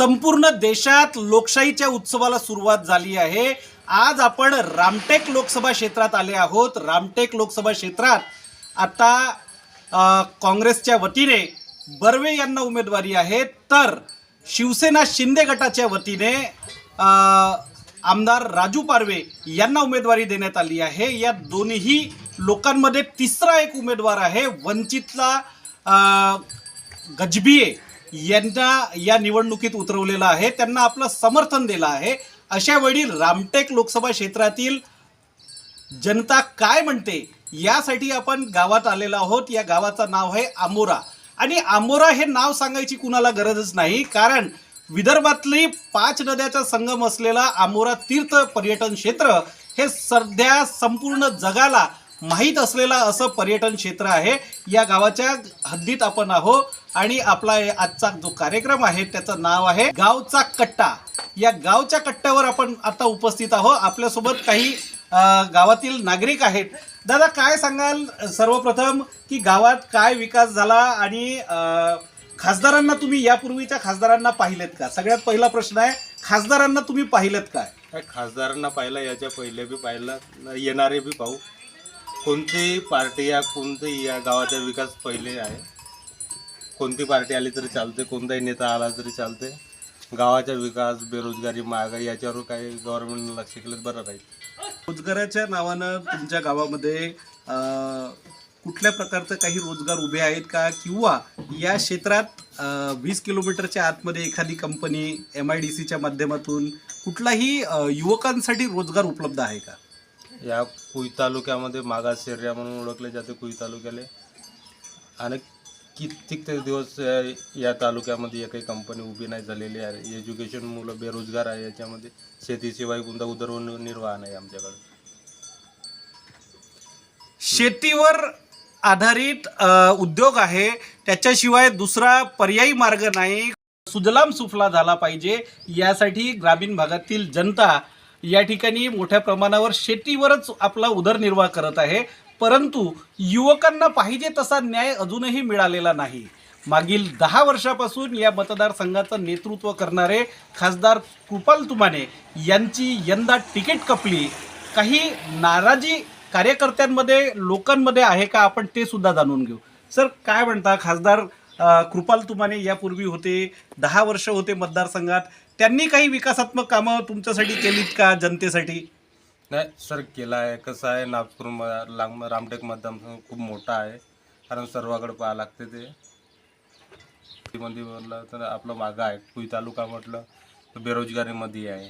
संपूर्ण देशात लोकशाहीच्या उत्सवाला सुरुवात झाली आहे. आज आपण रामटेक लोकसभा क्षेत्रात आले आहोत. रामटेक लोकसभा क्षेत्रात आता काँग्रेसच्या वतीने बर्वे यांना उमेदवारी आहे तर शिवसेना शिंदे गटाच्या वतीने आमदार राजू पारवे यांना उमेदवारी देण्यात आली आहे. या दोन्ही लोकांमध्ये तिसरा एक उमेदवार आहे वंचितला अ, गजबिये. यांना या निवडणुकीत उतरवलेलं आहे. त्यांना आपलं समर्थन दिलं आहे. अशा वेळी रामटेक लोकसभा क्षेत्रातील जनता काय म्हणते? यासाठी आपण गावात आलेलो आहोत. या गावाचं नाव आहे आमोरा. आणि आमोरा हे नाव सांगायची कुणाला गरजच नाही. कारण विदर्भातली पाच नद्याचा संगम असलेला आमोरा तीर्थ पर्यटन क्षेत्र हे सध्या संपूर्ण जगाला माहीत असलेला असं पर्यटन क्षेत्र आहे. या गावाच्या हद्दीत आपण आहो आणि आपला आजचा जो कार्यक्रम आहे त्याचं नाव आहे गावचा कट्टा. या गावच्या कट्ट्यावर आपण आता उपस्थित आहोत. आपल्यासोबत काही गावातील नागरिक आहेत. दादा काय सांगाल सर्वप्रथम की गावात काय विकास झाला आणि खासदारांना तुम्ही यापूर्वीच्या खासदारांना पाहिलेत का? सगळ्यात पहिला प्रश्न आहे खासदारांना तुम्ही पाहिलेत काय खासदारांना पाहिलं याच्या पहिले बी पाहिलं येणारे बी पाहू. कोणतीही पार्टी या कोणतेही या गावाचा विकास पहिले आहे. कोणती पार्टी आली तरी चालते कोणताही नेता आला तरी चालते. गावाचा विकास बेरोजगारी महागाई याच्यावर काही गव्हर्नमेंटनं लक्ष केलं बरं राहील. रोजगाराच्या नावानं तुमच्या गावामध्ये कुठल्या प्रकारचं काही रोजगार उभे आहेत का? किंवा या क्षेत्रात वीस किलोमीटरच्या आतमध्ये एखादी कंपनी एम आय डी सीच्या माध्यमातून कुठलाही युवकांसाठी रोजगार उपलब्ध आहे का? या कुई तालुक्यामध्ये मागास एरिया म्हणून ओळखले जाते कुई तालुक्याला. आणि कित्येक ते दिवस या तालुक्यामध्ये एकही कंपनी उभी नाही झालेली आहे. एज्युकेशन मुलं बेरोजगार आहे याच्यामध्ये शेतीशिवाय कोणता उदरनिर्वाह नाही आमच्याकडे. शेतीवर आधारित उद्योग आहे. त्याच्याशिवाय दुसरा पर्यायी मार्ग नाही. सुजलाम सुफला झाला पाहिजे. यासाठी ग्रामीण भागातील जनता या ठिकाणी मोठ्या प्रमाणावर शेतीवरच आपला उदरनिर्वाह करत आहे. परंतु युवकांना पाहिजे तसा न्याय अजूनही मिळालेला नाही. मागील दहा वर्षापासून या मतदारसंघाचं नेतृत्व करणारे खासदार कृपाल तुमाने यांची यंदा तिकीट कपली काही नाराजी कार्यकर्त्यांमध्ये लोकांमध्ये आहे का? आपण ते सुद्धा जाणून घेऊ. सर काय म्हणता खासदार कृपाल तुमाने यापूर्वी होते दहा वर्ष होते मतदारसंघात. त्यांनी काही विकासात्मक कामं तुमच्यासाठी केलीत का जनतेसाठी? नाही सर केला आहे कसं आहे नागपूर म- लांब रामटेक मतदारसंघ खूप मोठा आहे. कारण सर्वाकडे पाहा लागते ते. मध्ये म्हटलं तर आपलं मागं आहे. कुई तालुका म्हटलं तर बेरोजगारीमध्ये आहे.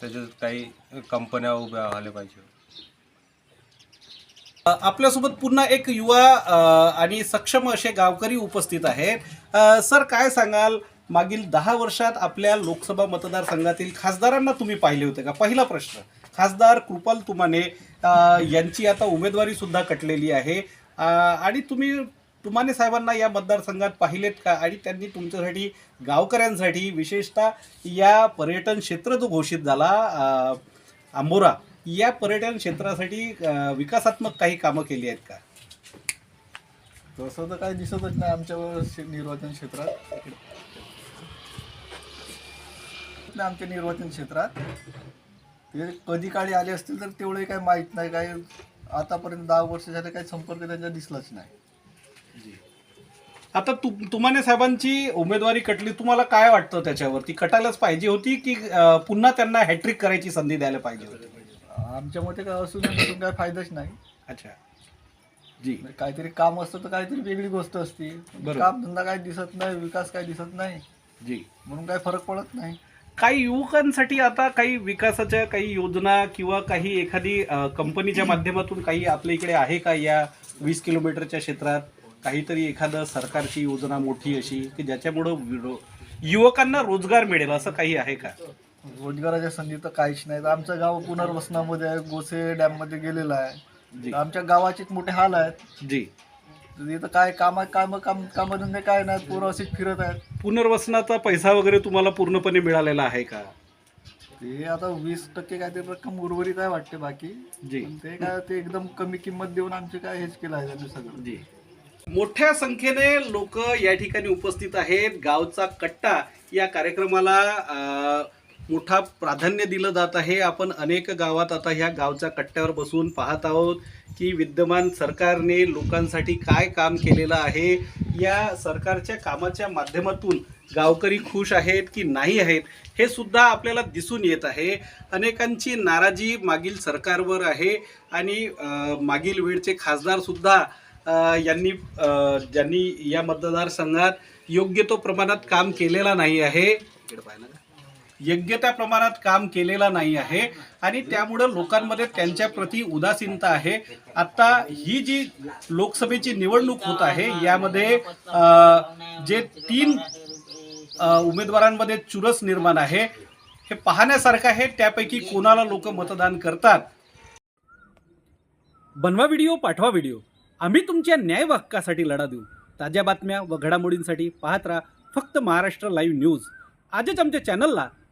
त्याच्यात काही कंपन्या उभ्या व्हायला पाहिजे. आपल्यासोबत पुन्हा एक युवा आणि सक्षम असे गावकरी उपस्थित आहेत सर काय सांगाल? मागील दहा वर्षात आपल्या लोकसभा मतदारसंघातील खासदारांना तुम्ही पाहिले होते का? पहिला प्रश्न खासदार कृपाल तुमाने यांची आता उमेदवारी सुद्धा कटलेली आहे. आणि तुम्ही तुमाने साहेबांना या मतदारसंघात पाहिलेत का? आणि त्यांनी तुमच्यासाठी गावकऱ्यांसाठी विशेषतः या पर्यटन क्षेत्र जो घोषित झाला आंबोरा या पर्यटन क्षेत्रासाठी अ, विकासात्मक काही कामं केली आहेत का? तसं तर काही दिसतच नाही आमच्या शे- निर्वाचन क्षेत्रात. नाही आमच्या निर्वाचन क्षेत्रात. ते कधी काळी आले असतील तर तेवढे काही माहीत नाही. काय आतापर्यंत दहा वर्ष झाले काही संपर्क त्यांचा दिसलाच नाही. आता तु तुमाने साहेबांची उमेदवारी कटली. तुम्हाला काय वाटतं त्याच्यावर ती कटायलाच पाहिजे होती की अ, पुन्हा त्यांना हॅट्रिक करायची संधी द्यायला पाहिजे होती? आमच्या मते काय असून काही फायदाच नाही. अच्छा. जी. म्हणजे काहीतरी काम असतं तर काहीतरी वेगळी गोष्ट असते. बरोबर. काम धंदा काही दिसत नाही विकास काही दिसत नाही. जी. म्हणून काही फरक पडत नाही. काही युवकांसाठी आता काही विकासाच्या काही योजना किंवा काही एखादी अ, कंपनीच्या माध्यमातून काही आपल्या इकडे आहे का या वीस किलोमीटरच्या क्षेत्रात? काहीतरी एखादं सरकारची योजना मोठी अशी की ज्याच्यामुळं विरो- युवकांना रोजगार मिळेल असं काही आहे का? रोजगाराच्या संधी तर काहीच नाही तर आमचं गाव पुनर्वसनामध्ये आहे गोसे डॅममध्ये गेलेलं आहे. जी. आमच्या गावाचेच मोठे हाल आहेत. जी. तर इथं काय काम काम काम कामधंदे काय नाहीत पोरं फिरत आहेत. पुनर्वसनाचा पैसा वगैरे तुम्हाला पूर्णपणे मिळालेला आहे का? ते आता वीस टक्के काहीतरी रक्कम उर्वरित आहे वाटते बाकी. जी. पण ते काय ते एकदम कमी किंमत देऊन आमचे काय हेच केलं आहे त्यांनी सगळं. जी. मोठ्या संख्येने लोक या ठिकाणी उपस्थित आहेत. गावचा कट्टा या कार्यक्रमाला अ, मोठा प्राधान्य दिलं जात आहे. आपण अनेक गावात आता ह्या गावच्या कट्ट्यावर बसून पाहत आहोत की विद्यमान सरकारने लोकांसाठी काय काम केलेलं आहे. या सरकारच्या कामाच्या माध्यमातून गावकरी खुश आहेत की नाही आहेत हे सुद्धा आपल्याला दिसून येत आहे. अनेकांची नाराजी मागील सरकारवर आहे आणि मागील वेळचे खासदारसुद्धा यांनी ज्यांनी या मतदारसंघात योग्य तो प्रमाणात काम केलेला नाही आहे. योग्य त्या प्रमाणात काम केलेला नाही आहे. आणि त्यामुळं लोकांमध्ये त्यांच्या प्रति उदासीनता आहे. आता ही जी लोकसभेची निवडणूक होत आहे यामध्ये जे तीन उमेदवारांमध्ये चुरस निर्माण आहे हे पाहण्यासारखं आहे. त्यापैकी कोणाला लोक मतदान करतात? बनवा व्हिडिओ पाठवा व्हिडिओ. आम्ही तुमच्या न्याय हक्कासाठी लढा देऊ. ताज्या बातम्या व घडामोडींसाठी पाहत राहा फक्त महाराष्ट्र लाईव्ह न्यूज. आजच आमच्या चॅनलला